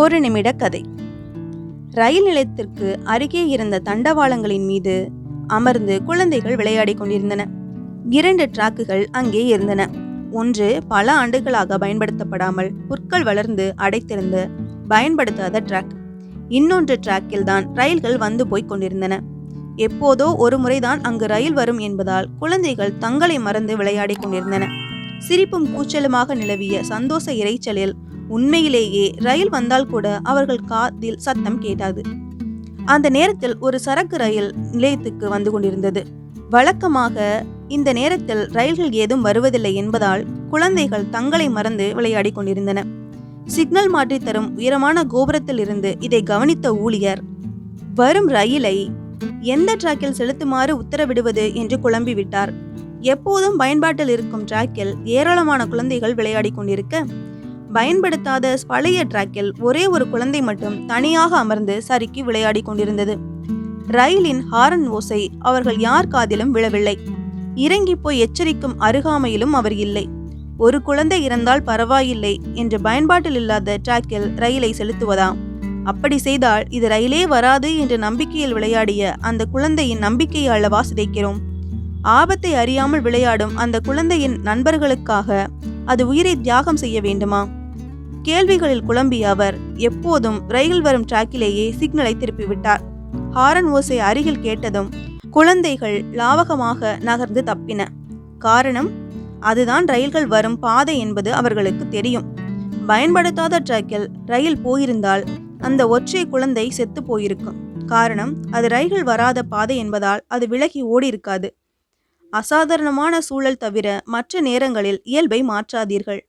ஒரு நிமிட கதை. ரயில் நிலையத்திற்கு அருகே இருந்த தண்டவாளங்களின் மீது அமர்ந்து குழந்தைகள் விளையாடிக் கொண்டிருந்தன. இரண்டு டிராக்குகள் அங்கே இருந்தன. ஒன்று பல ஆண்டுகளாக பயன்படுத்தப்படாமல் புற்கள் வளர்ந்து அடைத்திருந்த பயன்படுத்தாத ட்ராக். இன்னொன்று டிராக்கில் தான் ரயில்கள் வந்து போய்க் கொண்டிருந்தன. எப்போதோ ஒரு முறைதான் அங்கு ரயில் வரும் என்பதால் குழந்தைகள் தங்களை மறந்து விளையாடிக் கொண்டிருந்தன. சிரிப்பும் கூச்சலுமாக நிலவிய சந்தோஷ இரைச்சலில் உண்மையிலேயே ரயில் வந்தால் கூட அவர்கள் காதில் சத்தம் கேட்டாது. அந்த நேரத்தில் ஒரு சரக்கு ரயில் நிலையத்துக்கு வந்து கொண்டிருந்தது. வழக்கமாக இந்த நேரத்தில் ரயில்கள் ஏதும் வருவதில்லை என்பதால் குழந்தைகள் தங்களை மறந்து விளையாடிக் கொண்டிருந்தன. சிக்னல் மாற்றி தரும் உயரமான கோபுரத்தில் இருந்து இதை கவனித்த ஊழியர் வரும் ரயிலை எந்த டிராக்கில் செலுத்துமாறு உத்தரவிடுவது? என்று குழம்பி விட்டார் எப்போதும் பயன்பாட்டில் இருக்கும் டிராக்கில் ஏராளமான குழந்தைகள் விளையாடி கொண்டிருக்க பயன்படுத்தாத பழைய டிராக்கில் ஒரே ஒரு குழந்தை மட்டும் தனியாக அமர்ந்து சறுக்கி விளையாடிக் கொண்டிருந்தது. ரயிலின் ஹாரன் ஓசை அவர்கள் யார் காதிலும் விழவில்லை. இறங்கி போய் எச்சரிக்கும் அருகாமையிலும் அவர் இல்லை. ஒரு குழந்தை இறந்தால் பரவாயில்லை என்று பயன்பாட்டில் இல்லாத டிராக்கில் ரயிலை செலுத்துவதா? அப்படி செய்தால் இது ரயிலே வராது என்ற நம்பிக்கையில் விளையாடிய அந்த குழந்தையின் நம்பிக்கையை அல்லவா சிதைக்கிறோம்? ஆபத்தை அறியாமல் விளையாடும் அந்த குழந்தையின் நண்பர்களுக்காக அது உயிரை தியாகம் செய்ய வேண்டுமா? கேள்விகளில் குழம்பிய அவர் எப்போதும் ரயில் வரும் டிராக்கிலேயே சிக்னலை திருப்பிவிட்டார். ஹாரன் ஓசை அருகில் கேட்டதும் குழந்தைகள் லாவகமாக நகர்ந்து தப்பின. காரணம் அதுதான் ரயில்கள் வரும் பாதை என்பது அவர்களுக்கு தெரியும். பயன்படுத்தாத டிராக்கில் ரயில் போயிருந்தால் அந்த ஒற்றை குழந்தை செத்து போயிருக்கும். காரணம் அது ரயில்கள் வராத பாதை என்பதால் அது விலகி ஓடி இருக்காது அசாதாரணமான சூழல் தவிர மற்ற நேரங்களில் இயல்பை மாற்றாதீர்கள்.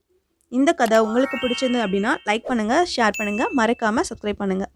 இந்த கதை உங்களுக்கு பிடிச்சிருந்து அப்படின்னா லைக் பண்ணுங்கள் ஷேர் பண்ணுங்கள் மறக்காமல் சப்ஸ்கிரைப் பண்ணுங்கள்